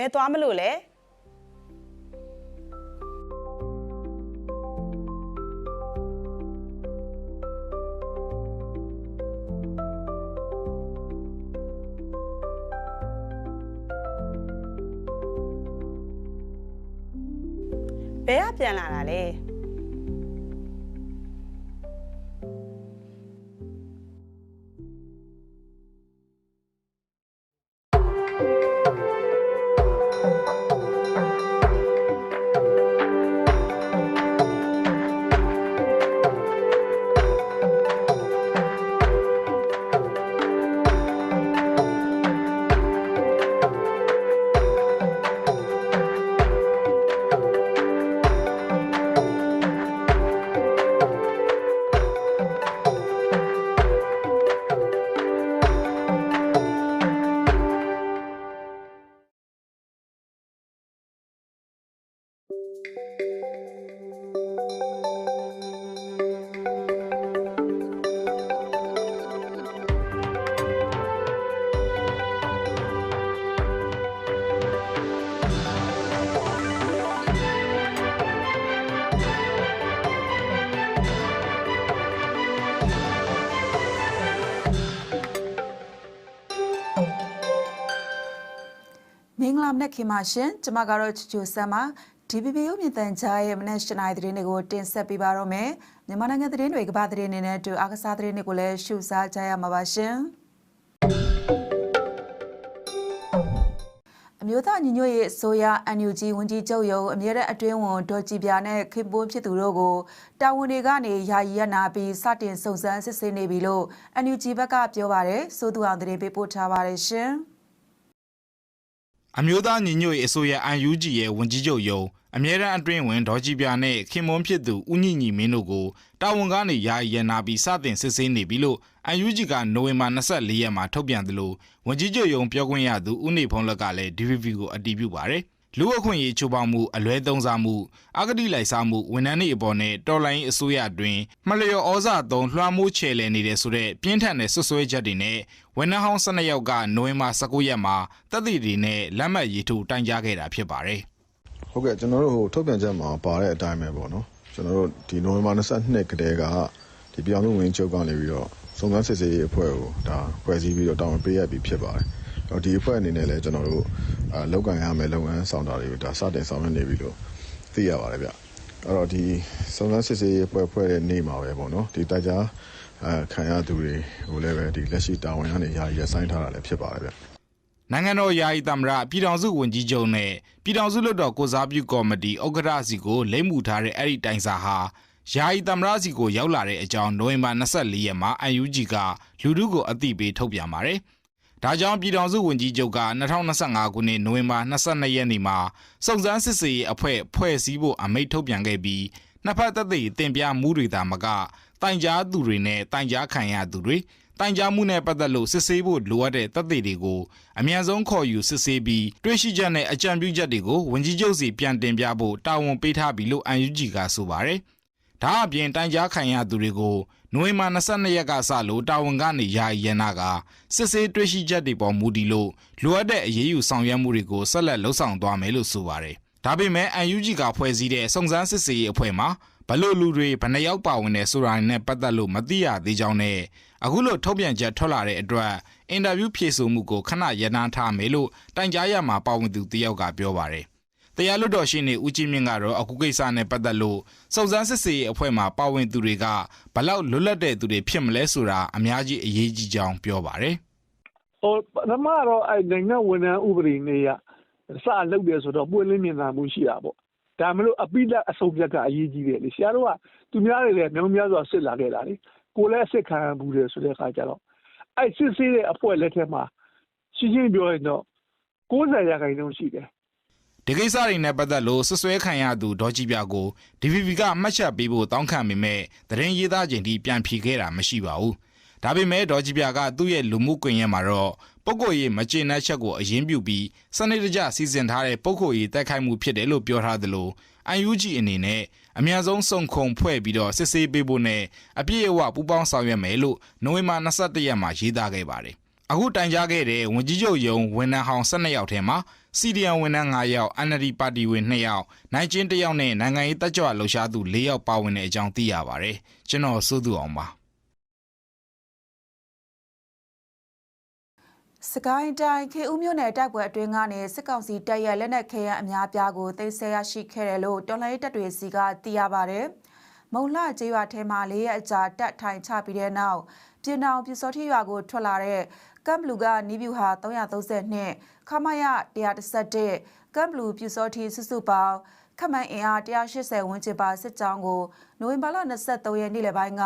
ဘယ်သွားမလို့လဲဘယ်ကပြန်လာတာလဲ နက်ခင်ပါရှင်ကျမကတော့ချူချူဆမ်ပါ DPP ရုပ်မြင်သံကြားရဲ့မနက်၈နာရီသတင်းတွေကိုတင်ဆက်ပေးပါတော့မယ်မြန်မာနိုင်ငံသတင်းတွေကမ္ဘာသတင်းတွေနဲ့အတူအားကစားသတင်းတွေကိုလည်းရှုစားကြရမှာပါရှင်အမျိုးသားညီညွတ်ရေးအစိုးရ NUG ဝန်ကြီးချုပ်ရုံးအမြဲတမ်းအတွင်းဝန်ဒေါ်ကြည်ပြာနဲ့ခင်ပွန်းဖြစ်သူတို့ကိုတာဝန်တွေကနေယာယီရနာပြီးစတင်စုံစမ်းစစ်ဆေးနေပြီလို့ NUG ဘက်ကပြောပါတယ်စိုးသူအောင်သတင်းပေးပို့ထားပါတယ်ရှင် အမျိုးသားညီညွတ်ရေးအစိုးရ UNG ရဲ့ဝန်ကြီးချုပ်ယုံအမြဲတမ်းအတွင်းဝင်ဒေါ်ကြည်ပြာနဲ့ခင်မွန်းဖြစ်သူဦးညညီမင်းတို့ကိုတာဝန်ကနေယာယီရနာပြီးစတင်စစ်ဆေးနေပြီလို့ UNG ကနိုဝင်ဘာ24ရက်မှာထုတ်ပြန်သလိုဝန်ကြီးချုပ်ယုံပြောခွင့်ရသူဦးနေဖုံးလက်ကလည်း DVB ကိုအတည်ပြုပါတယ် လူအခွင့်အရေးချိုးဖောက်မှုအလွဲသုံးစားမှုအဂတိလိုက်စားမှုဝန်ထမ်းတွေအပေါ်နဲ့တော်လိုင်းအစိုးရအတွင်းမလျော်ဩဇာသုံးလွှမ်းမိုးချေလှယ်နေတဲ့ဆိုတဲ့ပြင်းထန်တဲ့ဆွဆွဲချက်တွေနဲ့ဝန်ထမ်းဟောင်း12ယောက်ကနိုဝင်ဘာ19ရက်မှာတပ်တည်တွေနဲ့လက်မှတ်ရေးထိုးတိုင်ကြားခဲ့တာဖြစ်ပါတယ်ဟုတ်ကဲ့ကျွန်တော်တို့ဟိုထုတ်ပြန်ချက်မှာပါတဲ့အတိုင်းပဲပေါ့နော်ကျွန်တော်တို့ဒီနိုဝင်ဘာ22ကတည်းကဒီပြောင်းလဲဝင်ချုပ်ကနေပြီးတော့စုံစမ်းစစ်ဆေးရေးအဖွဲ့ကိုဒါဖွဲ့စည်းပြီးတော့တာဝန်ပေးရပြီးဖြစ်ပါတယ်တော့ ဒီအဖွဲ့အနေနဲ့လည်းကျွန်တော်တို့အာလောက်ကန်ရမယ်လုပ်ငန်းဆောင်တာတွေကိုဒါစတင်ဆောင်ရွက်နေပြီလို့သိရပါတယ်ဗျအဲ့တော့ဒီစုံစမ်းစစ်ဆေးရေးအဖွဲ့ဖွဲ့တဲ့နေ့မှာပဲပေါ့နော်ဒီတိုက်ကြားအာခံရသူတွေကိုလည်းပဲဒီလက်ရှိတာဝန်ကနေယာယီရပ်ဆိုင်းထားတာလည်းဖြစ်ပါတယ်ဗျနိုင်ငံတော်ယာယီသမ္မတပြည်ထောင်စုဝန်ကြီးချုပ်နဲ့ပြည်ထောင်စုလွှတ်တော်ကိုစားပြုကော်မတီဥက္ကဋ္ဌစီကိုလိမ့်မှုထားတဲ့အဲ့ဒီတိုင်စာဟာယာယီသမ္မတစီကိုရောက်လာတဲ့အကြောင်းနိုဝင်ဘာ24ရက်မှာ UNG ကလူထုကိုအသိပေးထုတ်ပြန်ပါတယ်။ ဒါကြောင့်ပြည်ထောင်စုဝန်ကြီးချုပ်က2025ခုနှစ်နိုဝင်ဘာ22ရက်နေ့မှာစုံစမ်းစစ်ဆေးရေးအဖွဲ့ဖွဲ့စည်းဖို့အမိန့်ထုတ်ပြန်ခဲ့ပြီးနှစ်ဖက်သက်သေတင်ပြမှုတွေသာမကတိုင်ကြားသူတွေနဲ့တိုင်ကြားခံရသူတွေတိုင်ကြားမှုနဲ့ပတ်သက်လို့စစ်ဆေးဖို့လိုအပ်တဲ့သက်သေတွေကိုအမြန်ဆုံးခေါ်ယူစစ်ဆေးပြီးတွေ့ရှိချက်နဲ့အကြံပြုချက်တွေကိုဝန်ကြီးချုပ်စီပြန်တင်ပြဖို့တာဝန်ပေးထားပြီလို့ UNG ကဆိုပါတယ်။ ဒါအပြင်တိုင်ကြားခံရသူတွေကိုနိုဝင်ဘာ22ရက်ကစလို့တာဝန်ကနေယာယီရနာကစစ်ဆေးတွေ့ရှိချက်တွေပေါ်မူတည်လို့လိုအပ်တဲ့အရေးယူဆောင်ရွက်မှုတွေကိုဆက်လက်လှုပ်ဆောင်သွားမယ်လို့ဆိုပါတယ်။ဒါပေမဲ့ UNG ကဖွဲ့စည်းတဲ့စုံစမ်းစစ်ဆေးရေးအဖွဲ့မှာဘလို့လူတွေဘယ်နှယောက်ပါဝင်နေဆိုတာနဲ့ပတ်သက်လို့မသိရသေးကြောင်းနဲ့အခုလိုထုတ်ပြန်ချက်ထွက်လာတဲ့အတွက်အင်တာဗျူးဖြေဆိုမှုကိုခဏရန်နာထားမယ်လို့တိုင်ကြားရမှာပါဝင်သူတယောက်ကပြောပါတယ်။ တရားလွတ်တော်ရှိနေဦးကြီးမြင့်ကတော့အခုကိစ္စနဲ့ပတ်သက်လို့စုံစမ်းစစ်ဆေးရေးအဖွဲ့မှာပါဝင်သူတွေကဘလောက်လွတ်လပ်တဲ့သူတွေဖြစ်မလဲဆိုတာအများကြီးအရေးကြီးကြောင်းပြောပါတယ်။ဟိုပထမတော့အဲ့နိုင်ငံဝန်ထမ်းဥပဒေနေရစလုပ်တယ်ဆိုတော့ပွင့်လင်းမြင်သာမှုရှိတာပေါ့ဒါမလို့အပိလက်အဆုံးဖြတ်ကအရေးကြီးတယ်လေဆရာတို့ကသူများတွေလည်းမြောင်းများစွာစစ်လာခဲ့တာလေကိုယ်လည်းအစစ်ခံဘူးတယ်ဆိုတဲ့အခါကျတော့အဲ့စစ်ဆေးတဲ့အဖွဲ့လက်ထက်မှာရှင်းရှင်းပြောရင်တော့90ရာခိုင်နှုန်းရှိတယ် ဒီကိစ္စတွေနဲ့ပတ်သက်လို့ဆွဆွဲခံရသူဒေါ်ကြည်ပြကို DVB ကအမှတ်ချက်ပေးဖို့တောင်းခံပေမဲ့သတင်းရေးသားချိန်ထိပြန်ဖြေခဲ့တာမရှိပါဘူး။ဒါပေမဲ့ဒေါ်ကြည်ပြကသူ့ရဲ့လူမှုကွန်ရက်မှာတော့ပုဂ္ဂိုလ်ရေးမကျေနပ်ချက်ကိုအရင်ပြုပြီးစနစ်တကျစီစဉ်ထားတဲ့ပုဂ္ဂိုလ်ရေးတိုက်ခိုက်မှုဖြစ်တယ်လို့ပြောထားသလို UNG အနေနဲ့အများဆုံးစုံခုံဖွဲ့ပြီးတော့စစ်ဆေးပေးဖို့နဲ့အပြည့်အဝပူးပေါင်းဆောင်ရွက်မယ်လို့နိုဝင်ဘာ22ရက်မှာရေးသားခဲ့ပါတယ် အခုတိုင်ကြားခဲ့တဲ့ဝန်ကြီးချုပ်ယုံဝန်ထမ်းဟောင်း12ယောက်ထဲမှာစီဒီအမ်ဝန်ထမ်း9ယောက် NLD ပါတီဝင်2ယောက်နိုင်ကျင်း1ယောက်နဲ့နိုင်ငံရေးတက်ကြွလှုပ်ရှားသူ4ယောက်ပါဝင်တဲ့အကြောင်းသိရပါတယ်ကျွန်တော်စိုးသူအောင်ပါစကိုင်းတိုင်းခေဦးမြို့နယ်တိုက်ပွဲအတွင်းကနေစစ်ကောင်စီတပ်ရဲ့လက်နက်ခဲယမ်းအများပြားကိုသိမ်းဆည်းရရှိခဲ့တယ်လို့တော်လှန်ရေးတပ်တွေစီကသိရပါတယ်။မုံလှကျေးရွာထဲမှာ၄ရက်အကြာတပ်ထိုင်ချပြီးတဲ့နောက်ပြည်နောင်ပြူစောတိရွာကိုထွက်လာတဲ့ ကမ်ဘလူကနီးဗျူဟာ332ခမရ131ကမ်ဘလူပြူစောတိစုစုပေါင်းခမန်အင်အား180ဝန်းကျင်ပါစစ်ကြောင်းကိုနိုဝင်ဘာလ23ရက်နေ့လယ်ပိုင်းက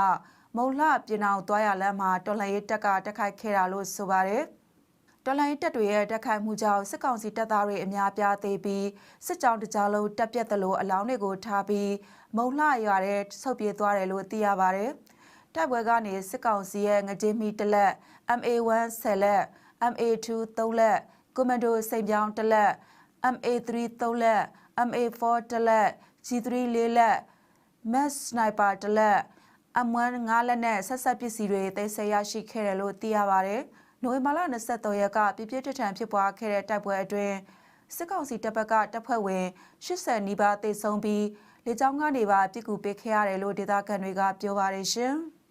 မုံလှပြည်နောင်သွားရလမ်းမှာတော်လှန်ရေးတပ်ကတက်ခိုက်ခဲ့တာလို့ဆိုပါတယ်။တော်လိုင်းတပ်တွေရဲ့တက်ခိုက်မှုကြောင့်စစ်ကောင်စီတပ်သားတွေအများပြားသေးပြီးစစ်ကြောင်းတစ်ကြောင်းလုံးတက်ပြတ်သလိုအလောင်းတွေကိုထားပြီးမုံလှရွာတဲ့ဆုတ်ပြေးသွားတယ်လို့သိရပါဗျ။ တပ်ပွဲကနေစစ်ကောင်စီရဲ့ငကြင်းမီတစ်လက် MA1 10လက် MA2 3လက်ကွန်မန်ဒိုစိန်ပြောင်းတစ်လက် MA3 3လက် MA4 တစ်လက် G3 4လက် Mass Sniper တစ်လက် M1 5လက်နဲ့ဆက်ဆက်ပစ္စည်းတွေသိမ်းဆည်းရရှိခဲ့တယ်လို့သိရပါတယ်။နိုဝင်ဘာလ23ရက်ကပြပြထထန်ဖြစ်ပွားခဲ့တဲ့တိုက်ပွဲအတွင်းစစ်ကောင်စီတပ်ဘက်ကတပ်ဖွဲ့ဝင်80နီးပါးသေဆုံးပြီးလေကြောင်းကနေပါပြစ်ကူပေးခဲ့ရတယ်လို့ဒေသခံတွေကပြောပါတယ်ရှင်။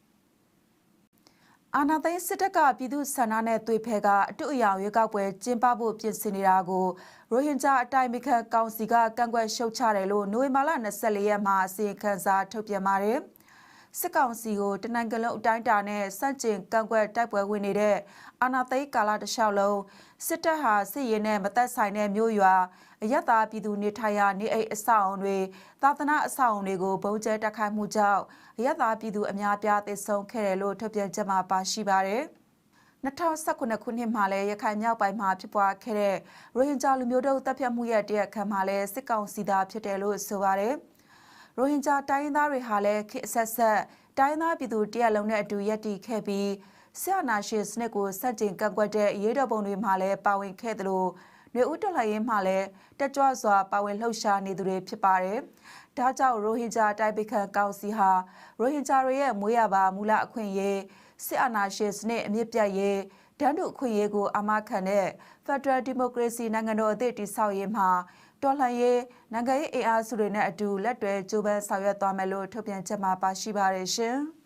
အာနာသိန်းစစ်တပ်ကပြည်သူ့ဆန္ဒနဲ့တွေ့ဖဲကအတူအယောင်ရွေးကောက်ပွဲကျင်းပဖို့ပြင်ဆင်နေတာကိုရိုဟင်ဂျာအတိုင်းမိခံကောင်စီကကန့်ကွက်ရှုတ်ချတယ်လို့နိုဝင်ဘာလ24ရက်မှာအစီရင်ခံစာထုတ်ပြန်ပါတယ်။စစ်ကောင်စီကိုတနိုင်ငံလုံးအတိုင်းအတာနဲ့စန့်ကျင်ကန့်ကွက်တိုက်ပွဲဝင်နေတဲ့ အာနာသိန်းကာလတစ်လျှောက်လုံးစစ်တပ်ဟာစစ်ရေးနဲ့မသက်ဆိုင်တဲ့မြို့ရွာအယက်သားပြည်သူနေထိုင်ရာနေအိမ်အဆောက်အုံတွေသာသနာအဆောက်အုံတွေကိုဘုံကျဲတက်ခိုက်မှုကြောင့်အယက်သားပြည်သူအများပြားသေဆုံးခဲ့တယ်လို့ထုတ်ပြန်ချက်မှာပါရှိပါတယ်။2019ခုနှစ်မှာလည်းရခိုင်မြောက်ပိုင်းမှာဖြစ်ပွားခဲ့တဲ့ရိုဟင်ဂျာလူမျိုးတို့တပ်ဖြတ်မှုရဲ့တရားခံမှာလည်းစစ်ကောင်စီသားဖြစ်တယ်လို့ဆိုပါတယ်။ရိုဟင်ဂျာတိုင်းရင်းသားတွေဟာလည်းခေတ်အဆက်ဆက်တိုင်းရင်းသားပြည်သူတရက်လုံးနဲ့အတူရပ်တည်ခဲ့ပြီး ဆရာနာရှင်စနစ်ကိုစက်ကျင်ကန့်ကွက်တဲ့အရေးတော်ပုံတွေမှာလည်းပါဝင်ခဲ့တယ်လို့နေဦးတော်လှန်ရေးမှာလည်းတက်ကြွစွာပါဝင်လှုပ်ရှားနေသူတွေဖြစ်ပါတယ်။ဒါကြောင့်ရိုဟင်ဂျာတိုက်ပိခံကောင်စီဟာရိုဟင်ဂျာတွေရဲ့မွေးရပါမူလအခွင့်အရေးစစ်အာဏာရှင်စနစ်အမြင့်ပြတ်ရေးတန်းတူအခွင့်အရေးကိုအာမခံတဲ့ Federal Democracy နိုင်ငံတော်အသစ်တည်ဆောက်ရေးမှာတော်လှန်ရေးနိုင်ငံရေးအင်အားစုတွေနဲ့အတူလက်တွဲကြိုးပမ်းဆောင်ရွက်သွားမယ်လို့ထုတ်ပြန်ချက်မှာပါရှိပါတယ်ရှင်။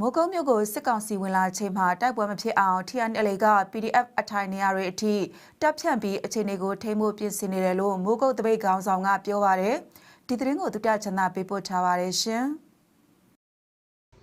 မိုးကုတ်မြို့ကိုစစ်ကောင်စီဝင်လာချိန်မှာတိုက်ပွဲမဖြစ်အောင် TNL က PDF အထိုင်နေရာတွေအထိတပ်ဖြန့်ပြီးအခြေအနေကိုထိမှုပြင်ဆင်နေတယ်လို့မိုးကုတ်တပိတ်ခေါင်းဆောင်ကပြောပါတယ်။ဒီသတင်းကိုသူတချန်သာပေးပို့ထားပါတယ်ရှင်။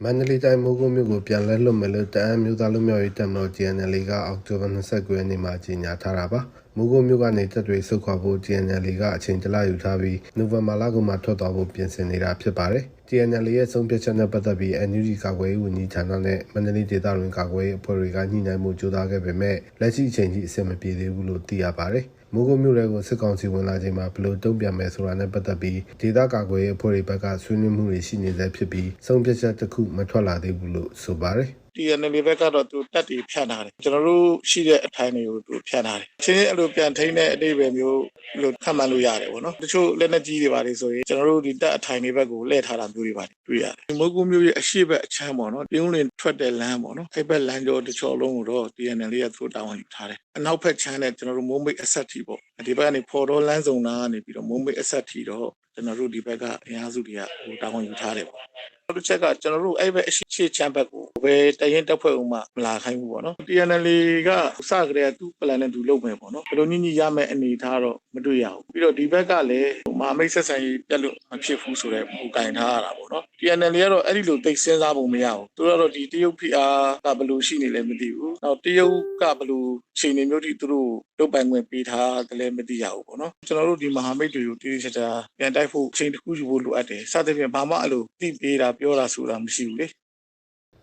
မန္တလေးတိုင်းမိုးကုတ်မြို့ကိုပြန်လဲလွတ်မယ်လို့တအန်းမျိုးသားလူမျိုးရေးတပ်မတော် GNL ကအောက်တိုဘာ29ရက်နေ့မှာကြေညာထားတာပါမိုးကုတ်မြို့ကနေတပ်တွေဆုတ်ခွာဖို့ GNL ကအချိန်တလယူထားပြီးနိုဝင်ဘာလကုန်မှာထွက်သွားဖို့ပြင်ဆင်နေတာဖြစ်ပါတယ် GNL ရဲ့ဆုံးဖြတ်ချက်နဲ့ပတ်သက်ပြီး NUG ကာကွယ်ရေးဝန်ကြီးဌာနနဲ့မန္တလေးဒေသတွင်ကာကွယ်ရေးအဖွဲ့တွေကညှိနှိုင်းမှုကြိုးစားခဲ့ပေမဲ့လက်ရှိအချိန်ထိအဆင်မပြေသေးဘူးလို့သိရပါတယ် မိုးကုတ်မြို့တွေကိုစစ်ကောင်စီဝင်လာချိန်မှာဘယ်လိုတုံ့ပြန်မယ်ဆိုတာနဲ့ပတ်သက်ပြီးဒေသကာကွယ်ရေးအဖွဲ့တွေဘက်ကဆွေးနွေးမှုတွေရှိနေသေးဖြစ်ပြီးဆုံးဖြတ်ချက်တစ်ခုမထွက်လာသေးဘူးလို့ဆိုပါတယ် TNL ဘက်ကတော့သူတက်တီဖြတ်ထားတယ်ကျွန်တော်တို့ရှိတဲ့အထိုင်တွေကိုသူဖြတ်ထားတယ်ချင်းချင်းအဲ့လိုပြန်ထိန်းတဲ့အတိတ်ပဲမျိုးလို့ခန့်မှန်းလို့ရတယ်ပေါ့နော်တချို့လက်နက်ကြီးတွေပါလေဆိုရင်ကျွန်တော်တို့ဒီတက်အထိုင်တွေဘက်ကိုလှည့်ထားတာမျိုးတွေပါတွေ့ရတယ်မိုးကူးမျိုးရဲ့အရှိဘက်အချမ်းပေါ့နော်ပြုံးလင်ထွက်တဲ့လမ်းပေါ့နော်အဲ့ဘက်လမ်းကြောတချို့လုံးကိုတော့ TNL ရဲ့သူတာဝန်ယူထားတယ်အနောက်ဘက်ချမ်းတဲ့ကျွန်တော်တို့မိုးမိတ်အဆက်တီပေါ့ ဒီဘက်ကနေဖော်တော့လမ်းစုံနာကနေပြီးတော့မိုးမိတ်အဆက်တီတော့ကျွန်တော်တို့ဒီဘက်ကအင်အားစုတွေကဟိုတာဝန်ယူထားတယ်ပေါ့နောက်တစ်ချက်ကကျွန်တော်တို့အဲ့ဘက်အရှိချချမ်းဘက်ကိုဘယ်တရင်တက်ဖွဲ့ဦးမှမလာခိုင်းဘူးပေါ့နော် TNL ကစကြတဲ့သူ့ plan နဲ့သူလုပ်မယ်ပေါ့နော်ဘယ်လိုညှိညှိရမယ်အနေထားတော့မတွေ့ရဘူးပြီးတော့ဒီဘက်ကလည်းမဟာမိတ်ဆက်ဆံရေးပြတ်လို့မဖြစ်ဘူးဆိုတော့ဟိုကင်ထားရတာပေါ့နော် TNL ကတော့အဲ့ဒီလိုသိစဉ်းစားဖို့မရဘူးသူတို့ကတော့ဒီတရုတ် PR ကဘယ်လိုရှိနေလဲမသိဘူးနောက်တရုတ်ကဘယ်လိုချိန်နေမျိုးတိသူတို့လုတ်ပိုင်ခွင့်ပေးထားတယ်လည်းမသိရဘူးပေါ့နော်ကျွန်တော်တို့ဒီမဟာမိတ်တွေကိုတည်တည်ချာချာပြန်တိုက်ဖို့ချိန်တစ်ခုယူဖို့လိုအပ်တယ်စသဖြင့်ဘာမှအဲ့လိုသိပေးတာပြောတာဆိုတာမရှိဘူးလေ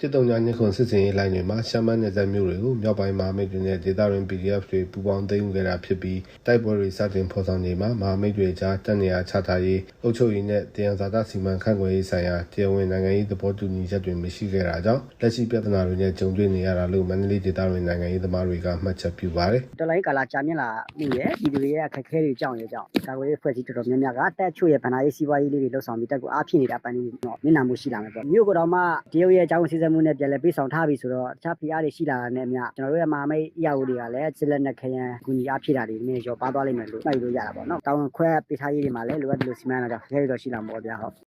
တစ်တုံညာညခွန်စစ်စင်ရေးလိုင်းတွေမှာရှမ်းမနယ်စပ်မြို့တွေကိုမြောက်ပိုင်းမဟာမိတ်တွေနဲ့ဒေသတွင် PDF တွေပူးပေါင်းသိမ်းယူခဲ့တာဖြစ်ပြီးတိုက်ပွဲတွေစတင်ဖော်ဆောင်နေမှာမဟာမိတ်တွေကြားတပ်နေရာချထားရေးအုပ်ချုပ်ရေးနဲ့တရားစာတစီမံခန့်ခွဲရေးဆိုင်ရာတရားဝင်နိုင်ငံရေးသဘောတူညီချက်တွေမရှိခဲ့တာကြောင့်လက်ရှိပြဿနာတွေနဲ့ကြုံတွေ့နေရတာလို့မန္တလေးဒေသတွင်နိုင်ငံရေးသမားတွေကမှတ်ချက်ပြုပါတယ်တော်လိုင်းကာလာကြာမြင့်လာမှုရဲ့ဒီလူတွေရဲ့အခက်အခဲတွေကြောင့်ရဲ့ကြောင့်ကာကွယ်ရေးဖွဲ့စည်းတော်တော်များများကတက်ချို့ရဲ့ဗဏ္ဍာရေးစီးပွားရေးလေးတွေလှုပ်ဆောင်ပြီးတက်ကိုအားဖြစ်နေတာပိုင်းလေးတော့မျက်နှာမှုရှိလာမယ်ပေါ့မြို့ကတော့မှတရုတ်ရဲ့အကြောင်းစီစဆက်မှုနဲ့ပြန်လဲပေးဆောင်ထားပြီဆိုတော့တခြားဖိအားတွေရှိလာတာနဲ့အမျှကျွန်တော်တို့ရဲ့မဟာမိတ်အရာဝတွေကလည်းစစ်လက်နဲ့ခရန်ကူညီအားဖြည့်တာတွေနည်းရောပါသွားလိမ့်မယ်လို့မှတ်ယူလို့ရတာပေါ့နော်တောင်းခွဲပေးထားရေးတွေမှာလည်းလိုအပ်တယ်လို့စီမံလာတော့ခဲရတော့ရှိလာမှာပေါ့ဗျာဟုတ်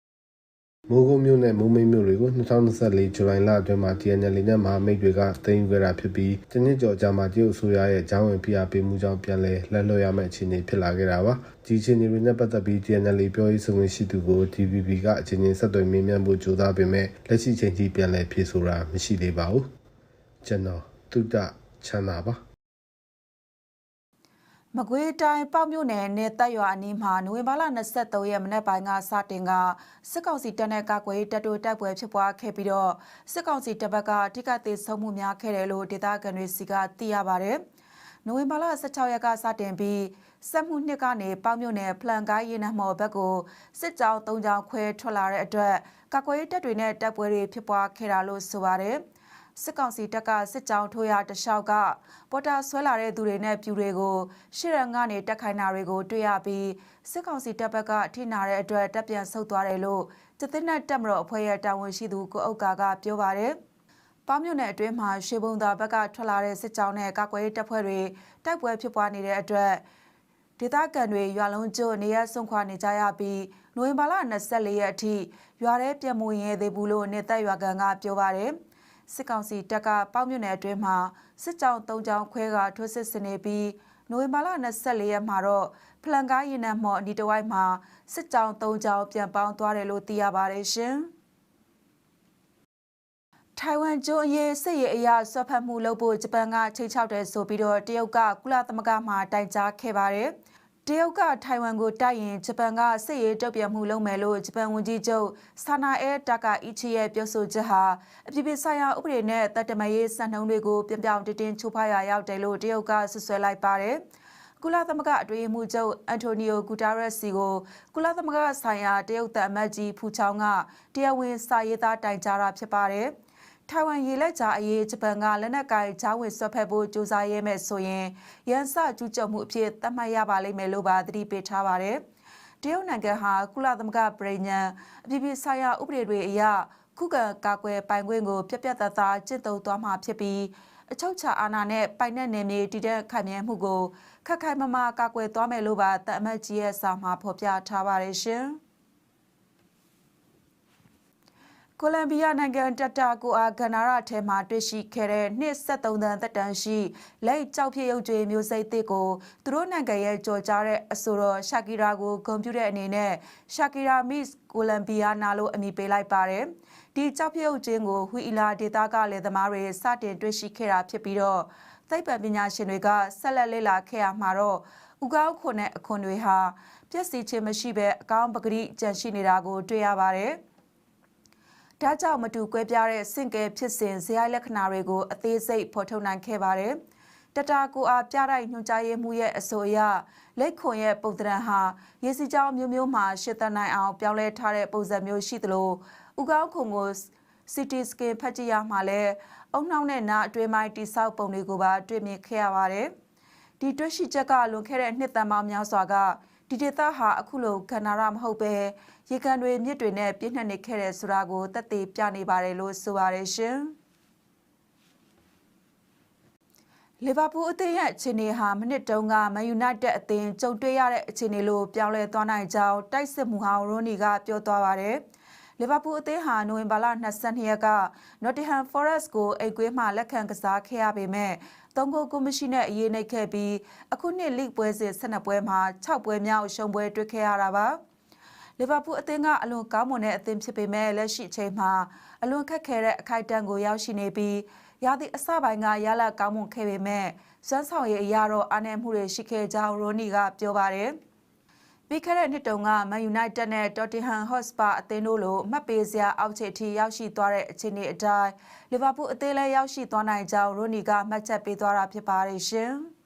မိုးကုတ်မြို့နဲ့မိုးမိတ်မြို့တွေကို2024ဇူလိုင်လအတွင်းမှာ TNL နဲ့မဟာမိတ်တွေကတင်ယူခဲ့တာဖြစ်ပြီးတနစ်ကျော်ကြာမှာတရုတ်အစိုးရရဲ့ဂျောင်းဝင်ဖိအားပေးမှုကြောင့်ပြန်လည်လက်လွှတ်ရမယ့်အခြေအနေဖြစ်လာခဲ့တာပါဒီအခြေအနေတွေနဲ့ပတ်သက်ပြီး TNL ပြောရေးဆိုခွင့်ရှိသူကို TVB ကအချိန်ချင်းဆက်သွယ်မေးမြန်းဖို့ကြိုးစားပေမဲ့လက်ရှိချိန်ထိပြန်လည်ဖြေဆိုတာမရှိသေးပါဘူးကျွန်တော်တုဒ္ဒချမ်းသာပါ မကွေးတိုင်းပေါ့မြို့နယ်နယ်တက်ရွာအနီးမှာနိုဝင်ဘာလ23ရက်မနက်ပိုင်းကစတင်ကစစ်ကောင်စီတပ်နဲ့ကာကွယ်တပ်တို့တိုက်ပွဲဖြစ်ပွားခဲ့ပြီးတော့စစ်ကောင်စီတပ်ဘက်ကထိခိုက်သေးဆုံးမှုများခဲ့တယ်လို့ဒေသခံတွေစီကသိရပါတယ်။နိုဝင်ဘာလ16ရက်ကစတင်ပြီးစက်မှုနှစ်ကနေပေါ့မြို့နယ်ဖလန်ကိုင်းရေနံမော်ဘက်ကိုစစ်ကြောင်း၃ကြောင်းခွဲထွက်လာတဲ့အတွက်ကာကွယ်တပ်တွေနဲ့တပ်ပွဲတွေဖြစ်ပွားခဲ့တာလို့ဆိုပါတယ်။ စစ်ကောင်စီတပ်ကစစ်ကြောင်းထိုးရတလျှောက်ကပေါ်တာဆွဲလာတဲ့သူတွေနဲ့ပြူတွေကိုရှေ့ရန်ကနေတက်ခိုင်းတာတွေကိုတွေ့ရပြီးစစ်ကောင်စီတပ်ဘက်ကထိနာတဲ့အတွက်တပ်ပြန်ဆုတ်သွားတယ်လို့တသိန်းနဲ့တပ်မတော်အဖွဲ့ရဲ့တာဝန်ရှိသူကိုအုပ်ကာကပြောပါတယ်။ပေါင်းမြို့နယ်အတွင်းမှာရှေဘုံသာဘက်ကထွက်လာတဲ့စစ်ကြောင်းနဲ့ကာကွယ်ရေးတပ်ဖွဲ့တွေတိုက်ပွဲဖြစ်ပွားနေတဲ့အတွက်ဒေသခံတွေရွာလုံးကျွနေရဆုံးခွာနေကြရပြီးနိုဝင်ဘာလ24ရက်အထိရွာထဲပြန်မဝင်ရသေးဘူးလို့နေသက်ရွာကန်ကပြောပါတယ်။ စစ်ကောင်စီတပ်ကပေါက်မြို့နယ်အတွင်းမှာစစ်ကြောင်း၃ကြောင်းခွဲကထိုးစစ်ဆင်နေပြီးနိုဝင်ဘာလ24ရက်မှာတော့ဖလန်ကားရင်နံမော်အနီတဝိုက်မှာစစ်ကြောင်း၃ကြောင်းပြန်ပေါင်းသွားတယ်လို့သိရပါတယ်ရှင်။ထိုင်ဝမ်ကျွန်းအရေးစစ်ရေးအရာဆွတ်ဖက်မှုလုပ်ဖို့ဂျပန်ကချိန်ချောက်တယ်ဆိုပြီးတော့တရုတ်ကကုလသမဂ္ဂမှတိုင်ကြားခဲ့ပါတယ်။ တရုတ်ကထိုင်ဝမ်ကိုတိုက်ရင်ဂျပန်ကစစ်ရေးတုံ့ပြန်မှုလုပ်မယ်လို့ဂျပန်ဝန်ကြီးချုပ်ဆာနာအဲတာကာအီချီရဲ့ပြောဆိုချက်ဟာအပြည်ပြည်ဆိုင်ရာဥပဒေနဲ့တပ်တမရေးစံနှုန်းတွေကိုပြပြောင်တင်းတင်းချိုးဖောက်ရာရောက်တယ်လို့တရုတ်ကဆွဆွဲလိုက်ပါတယ်။ကုလသမဂ္ဂအတွင်းမှုချုပ်အန်တိုနီယိုဂူတာရက်စီကိုကုလသမဂ္ဂဆိုင်ရာတရုတ်တပ်အမတ်ကြီးဖူချောင်းကတရားဝင်စာရေးသားတိုင်ကြားတာဖြစ်ပါတယ်။ ထိုင်ဝမ်ရေလက်ကြားအရေးဂျပန်ကလက်နက်ကိုင်ဂျားဝင်ဆွတ်ဖက်ဖို့ကြိုးစားရဲမယ်ဆိုရင်ရန်စကျူးကျော်မှုအဖြစ်သတ်မှတ်ရပါလိမ့်မယ်လို့ပါသတိပေးထားပါတယ်။တရုတ်နိုင်ငံဟာကုလသမဂ္ဂပြည်ညံအပြည်ပြည်ဆိုင်ရာဥပဒေတွေအရခုခံကာကွယ်ပိုင်ခွင့်ကိုပြက်ပြက်သားသားကျင့်သုံးသွားမှာဖြစ်ပြီးအချုပ်ချာအာဏာနဲ့ပိုင်တဲ့နယ်မြေတည်တဲ့ခိုင်မြဲမှုကိုခက်ခိုင်မမာကာကွယ်သွားမယ်လို့ပါတအမတ်ကြီးရဲ့စာမှာဖော်ပြထားပါတယ်ရှင်။ ကိုလံဘီယာနိုင်ငံတက်တာကိုအာဂနာရထဲမှာတွေ့ရှိခဲ့တဲ့နှစ်73တန်းသက်တမ်းရှိလက်ကြောက်ဖြစ်ရုပ်ကြွေမျိုးစိတ်တစ်ကိုသူတို့နိုင်ငံရဲ့ကြော်ကြားတဲ့အဆိုတော်ရှာကီရာကိုဂုဏ်ပြုတဲ့အနေနဲ့ရှာကီရာမစ်ကိုလံဘီယာနာလို့အမည်ပေးလိုက်ပါတယ်။ဒီကြောက်ဖြစ်ရုပ်ချင်းကိုဟွီအီလာဒေတာကလည်းသမားတွေစတင်တွေ့ရှိခဲ့တာဖြစ်ပြီးတော့သိပ္ပံပညာရှင်တွေကဆက်လက်လေ့လာခဲ့ရမှာတော့ဥကောက်ခွန်နဲ့အခွန်တွေဟာပြည့်စည်ခြင်းမရှိဘဲအကောင်းပဂရိကြံရှိနေတာကိုတွေ့ရပါတယ်။ ဒါကြောင့်မတူကွဲပြားတဲ့စင်ကဲဖြစ်စဉ်ဇယိုက်လက္ခဏာတွေကိုအသေးစိတ်ဖော်ထုတ်နိုင်ခဲ့ပါတယ်။တတာကိုအားပြတိုက်ညွှန်ကြားရေးမှုရဲ့အဆိုအရလက်ခွန်ရဲ့ပုံသဏ္ဍာန်ဟာရေစီကြောင်းမျိုးမျိုးမှာရှစ်သက်နိုင်အောင်ပြောင်းလဲထားတဲ့ပုံစံမျိုးရှိသလိုဥကောက်ခုံကို city scan ဖတ်ကြည့်ရမှာလဲအုံနှောင်းနဲ့နားအတွင်းပိုင်းတိဆောက်ပုံတွေကိုပါတွေ့မြင်ခဲ့ရပါတယ်။ဒီတွေ့ရှိချက်ကလွန်ခဲ့တဲ့နှစ်သက်ပေါင်းများစွာက ဒီဒေသဟာအခုလိုကဏ္ဍရမဟုတ်ပဲရေကန်တွေမြစ်တွေနဲ့ပြည့်နှက်နေခဲ့တဲ့ဆိုတာကိုသက်သေပြနေပါတယ်လို့ဆိုပါတယ်ရှင်။လီဗာပူးအသင်းရဲ့အခြေအနေဟာမနစ်တုန်းကမန်ယူနိုက်တက်အသင်းကြုံတွေ့ရတဲ့အခြေအနေလို့ပြောင်းလဲသွားနိုင်ကြောင်းတိုက်စစ်မှုဟောင်းရိုနီကပြောသွားပါတယ်။ လီဗာပူးအသင်းဟာနိုဝင်ဘာလ22ရက်က Nottingham Forest ကိုအိတ်ကွေးမှလက်ခံကစားခဲ့ရပေမဲ့သုံးကိုကိုမရှိနဲ့အရေးနှိပ်ခဲ့ပြီးအခုနှစ်လိပွဲစဉ်12ပွဲမှာ6ပွဲမြောက်ရှုံးပွဲတွေ့ခဲ့ရတာပါလီဗာပူးအသင်းကအလွန်ကောင်းမွန်တဲ့အသင်းဖြစ်ပေမဲ့လက်ရှိအချိန်မှာအလွန်ခက်ခဲတဲ့အခိုက်အတန့်ကိုရောက်ရှိနေပြီးရာသီအစပိုင်းကရလကောင်းမွန်ခဲ့ပေမဲ့စွမ်းဆောင်ရည်အရာတော့အားနည်းမှုတွေရှိခဲ့ကြောင်းရိုနီကပြောပါတယ်။ ပြီးခဲ့တဲ့နှစ်တုန်းက Man United နဲ့ Tottenham Hotspur အသင်းတို့လိုမှတ်ပေးစရာအောက်ခြေထိရောက်ရှိသွားတဲ့အခြေအနေအတိုင်း Liverpool အသင်းလည်းရောက်ရှိသွားနိုင်ကြောင်း Rooney ကမှတ်ချက်ပေးသွားတာဖြစ်ပါတယ်ရှင်။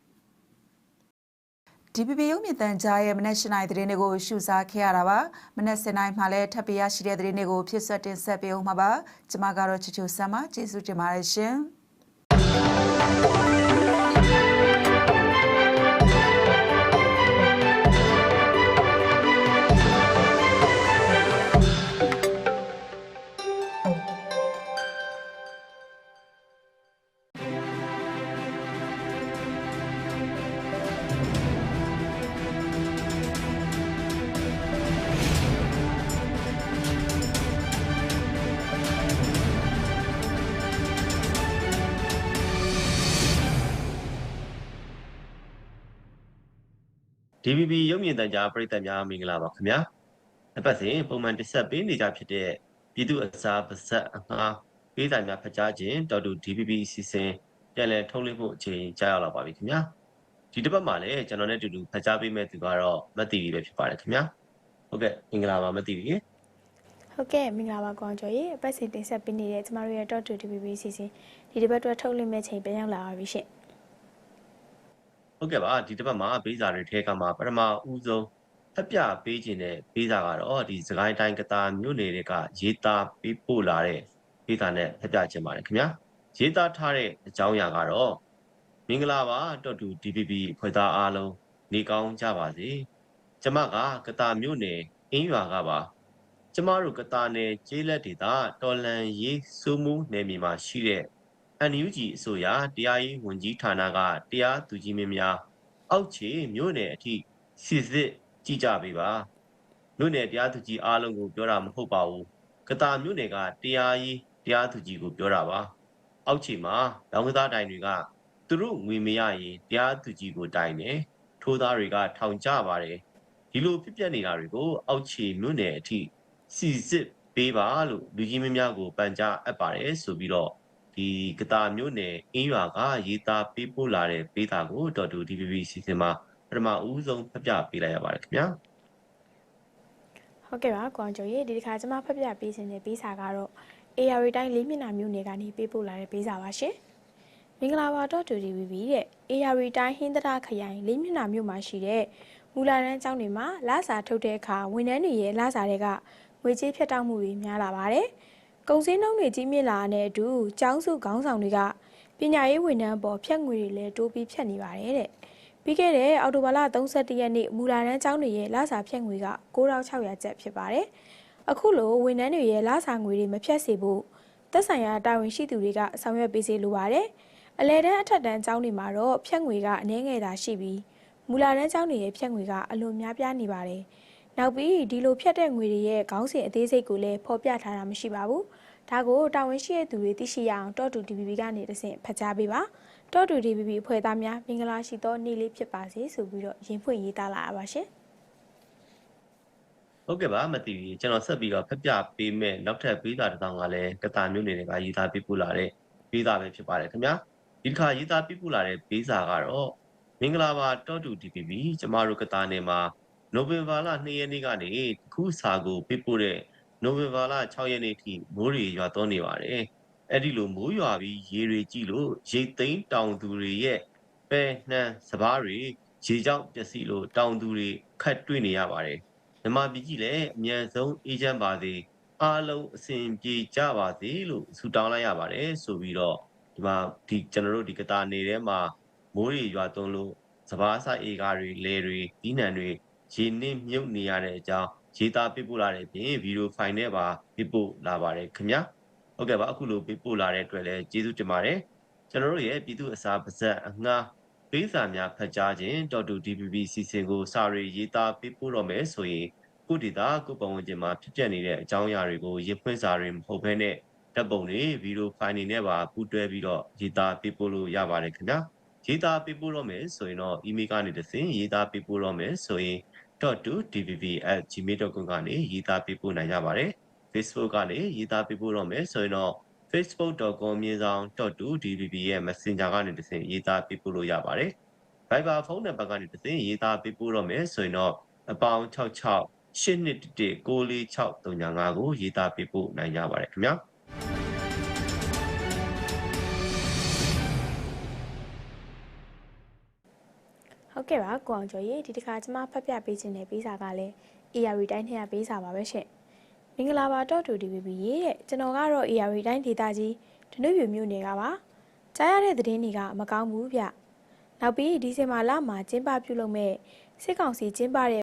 DPP ရုပ်မြင်သံကြားရဲ့မနက်၈နိုင်သတင်းတွေကိုရှုစားခဲ့ရတာပါမနက်7နိုင်မှလည်းထပ်ပြရရှိတဲ့သတင်းတွေကိုဖြစ်ဆွတ်တင်ဆက်ပေးအောင်မှာပါကျွန်မကတော့ချစ်ချူဆမ်ပါကျေးဇူးတင်ပါတယ်ရှင် DVB ရုပ်မြင်သံကြားပရိသတ်များမင်္ဂလာပါခင်ဗျာအပတ်စဉ်ပုံမှန်တစ်ဆက်ပေးနေကြဖြစ်တဲ့ပြည်သူအစားပါဆက်အငှားပေးဆိုင်များဖတ်ကြားခြင်းတော်တူ DVB အစီအစဉ်ပြန်လည်ထုတ်လွှင့်မှုအချိန်ကြာရောက်လာပါပြီခင်ဗျာဒီတစ်ပတ်မှာလည်းကျွန်တော်နဲ့အတူတူဖတ်ကြားပေးမဲ့သူကတော့မတ်တီရီပဲဖြစ်ပါတယ်ခင်ဗျာဟုတ်ကဲ့မင်္ဂလာပါမတ်တီရီဟုတ်ကဲ့မင်္ဂလာပါကောင်ကျော်ရေအပတ်စဉ်တင်ဆက်ပေးနေတဲ့ကျမတို့ရဲ့ Dot to DVB စီစဉ်ဒီတစ်ပတ်အတွက်ထုတ်လွှင့်မဲ့ချိန်ပြန်ရောက်လာပါပြီရှင် ဟုတ်ကဲ့ပါဒီတစ်ပတ်မှာပေးစာတွေထဲကမှာပထမဦးဆုံးဖက်ပြပေးခြင်းတဲ့ပေးစာကတော့ဒီစကိုင်းတိုင်းကတာမြို့နယ်တွေကရေးသားပေးပို့လာတဲ့ပေးစာနဲ့ဖက်ပြခြင်းပါတယ်ခင်ဗျာရေးသားထားတဲ့အကြောင်းအရာကတော့မင်္ဂလာပါတော်တူ DPP ဖွဲ့သားအားလုံးနေကောင်းကြပါစေကျမကကတာမြို့နယ်အင်းရွာကပါကျမတို့ကတာနယ်ကျေးလက်ဒေသတော်လန်ရေးစိုးမှုနယ်မြေမှာရှိတဲ့ NUG အစိုးရတရားရေးဝန်ကြီးဌာနကတရားသူကြီးမင်းများအောက်ခြေမြို့နယ်အထိစစ်စစ်ကြည့်ကြပေးပါမြို့နယ်တရားသူကြီးအားလုံးကိုပြောတာမဟုတ်ပါဘူးကတာမြို့နယ်ကတရားရေးတရားသူကြီးကိုပြောတာပါအောက်ခြေမှာလောင်ကစားတိုင်တွေကသူတို့ငွေမရရင်တရားသူကြီးကိုတိုင်တယ်ထိုးသားတွေကထောင်ကြပါတယ်ဒီလိုဖြစ်ပျက်နေတာတွေကို အောက်ခြေမြို့နယ်အထိစစ်စစ်ပေးပါလို့လူကြီးမင်းများကိုပန်ကြားအပ်ပါတယ်ဆိုပြီးတော့ ဒီကတာမျိုးနယ်အင်းရွာကရေးသားပေးပို့လာတဲ့ပေးတာကိုတော်တူ DVB စီစဉ်မှာပထမဦးဆုံးဖတ်ပြပေးလိုက်ရပါတယ်ခင်ဗျာဟုတ်ကဲ့ပါကောင်ကျော်ရေဒီတစ်ခါကျမဖတ်ပြပေးခြင်းတဲ့ပေးစာကတော့ AR တိုင်းလေးမျက်နှာမြို့နယ်ကနေပေးပို့လာတဲ့ပေးစာပါရှင်မင်္ဂလာပါ Dot to DVB တဲ့ AR တိုင်းဟင်းသဒခရိုင်လေးမျက်နှာမြို့မှာရှိတဲ့မူလာတန်းကျောင်းတွေမှာလစာထုတ်တဲ့အခါဝန်ထမ်းတွေရဲ့လစာတွေကငွေကြေးဖြတ်တောက်မှုတွေများလာပါတယ်။ ကုန်စည်နှုန်းတွေကြီးမြင့်လာတဲ့အတူကျောင်းစုခေါင်းဆောင်တွေကပညာရေးဝန်ထမ်းပေါ်ဖြတ်ငွေတွေလည်းတိုးပြီးဖြတ်နေပါတယ်တဲ့။ပြီးခဲ့တဲ့အောက်တိုဘာလ31ရက်နေ့မူလာတန်းကျောင်းတွေရဲ့လစာဖြတ်ငွေက9600ကျပ်ဖြစ်ပါတယ်။အခုလိုဝန်ထမ်းတွေရဲ့လစာငွေတွေမဖြတ်စေဖို့သက်ဆိုင်ရာတာဝန်ရှိသူတွေကဆောင်ရွက်ပေးစေလိုပါတယ်။အလဲတန်းအထက်တန်းကျောင်းတွေမှာတော့ဖြတ်ငွေကအနည်းငယ်သာရှိပြီးမူလာတန်းကျောင်းတွေရဲ့ဖြတ်ငွေကအလွန်များပြားနေပါတယ်။ နောက်ပြီးဒီလိုဖြတ်တဲ့ငွေတွေရဲ့ခေါင်းစဉ်အသေးစိတ်ကိုလည်းဖော်ပြထားတာမရှိပါဘူး။ဒါကိုတာဝန်ရှိတဲ့သူတွေသိရှိရအောင်တော့တူ DVB ကနေတဆင့်ဖတ်ကြားပေးပါ။တော့တူ DVB အဖွဲ့သားများမင်္ဂလာရှိသောနေ့လေးဖြစ်ပါစေဆိုပြီးတော့ရင်ဖွင့်ရေးသားလာတာပါရှင်။ဟုတ်ကဲ့ပါမသိဘူးကျွန်တော်ဆက်ပြီးတော့ဖတ်ပြပေးမယ်နောက်ထပ်ပေးတာတစ်စောင်းကလည်းကတာမျိုးနယ်တွေကရေးသားပေးပို့လာတဲ့ပေးတာပဲဖြစ်ပါတယ်ခင်ဗျာဒီတစ်ခါရေးသားပေးပို့လာတဲ့ပေးစာကတော့မင်္ဂလာပါတောတူ DPP ကျမတို့ကတာနယ်မှာ နိုဝင်ဘာလ2ရက်နေ့ကနေခုစာကိုပေးပို့တဲ့နိုဝင်ဘာလ6ရက်နေ့ထိမိုးရေရွာသွန်းနေပါတယ်အဲ့ဒီလိုမိုးရွာပြီးရေတွေကြည့်လို့ရိတ်သိမ်းတောင်သူတွေရဲ့ပဲနှမ်းစပားတွေရေကြောင့်ပျက်စီးလို့တောင်သူတွေခတ်တွေ့နေရပါတယ်မြန်မာပြည်ကြီးလည်းအမြန်ဆုံးအေဂျင့်ပါစေအားလုံးအစဉ်ပြေကြပါစေလို့ဆုတောင်းလိုက်ရပါတယ်ဆိုပြီးတော့ဒီမှာဒီကျွန်တော်တို့ဒီကတာနေထဲမှာမိုးတွေရွာသွန်းလို့စပားဆိုင်အေကားတွေလဲတွေဒီနံတွေ ရေနစ်မြုပ်နေရတဲ့အကြောင်းရေးသားပေးပို့လာတဲ့ပြင်ဗီဒီယိုဖိုင်နဲ့ပါပေးပို့လာပါတယ်ခင်ဗျာဟုတ်ကဲ့ပါအခုလိုပေးပို့လာတဲ့အတွက်လည်းကျေးဇူးတင်ပါတယ်ကျွန်တော်တို့ရဲ့ပြည်သူအစားပါဇက်အငှားပေးစာများဖတ်ကြားခြင်းတော်တူ DPP စီစဉ်ကိုစာရီရေးသားပေးပို့တော့မယ်ဆိုရင်ကိုဒေတာကိုပတ်ဝန်းကျင်မှာဖြစ်ပျက်နေတဲ့အကြောင်းအရာတွေကိုရဖွင့်စာတွေမဟုတ်ဘဲနဲ့ဓာတ်ပုံတွေဗီဒီယိုဖိုင်တွေနဲ့ပါပူးတွဲပြီးတော့ရေးသားပေးပို့လို့ရပါတယ်ခင်ဗျာရေးသားပေးပို့တော့မယ်ဆိုရင်တော့ email ကနေတစ်ဆင့်ရေးသားပေးပို့တော့မယ်ဆိုရင် .2dvb@gmail.com ကနေရေးသားပေးပို့နိုင်ကြပါတယ် Facebook ကနေရေးသားပေးပို့တော့မယ်ဆိုရင်တော့ facebook.com မြေဆောင် .2dvb ရဲ့ Messenger ကနေတစ်ဆင့်ရေးသားပေးပို့လို့ရပါတယ် Viber ဖုန်းနံပါတ်ကနေတစ်ဆင့်ရေးသားပေးပို့တော့မယ်ဆိုရင်တော့အပေါင်း66 8211 64635ကိုရေးသားပေးပို့နိုင်ကြပါတယ်ခင်ဗျာ ဟုတ်ကဲ့ပါကိုအောင်ကျော်ရေဒီတစ်ခါကျွန်မဖတ်ပြပေးခြင်းတဲ့ပေးစာကလည်း AR တိုင်းထဲကပေးစာပါပဲရှင်မင်္ဂလာပါတော့တူ DVB ရေတဲ့ကျွန်တော်ကတော့ AR တိုင်းဒေသကြီးဒနုပြမြို့နယ်ကပါကြားရတဲ့သတင်းတွေကမကောင်းဘူးဗျနောက်ပြီးဒီဇင်ဘာလမှာကျင်းပပြုလုပ်မဲ့စစ်ကောင်စီကျင်းပတဲ့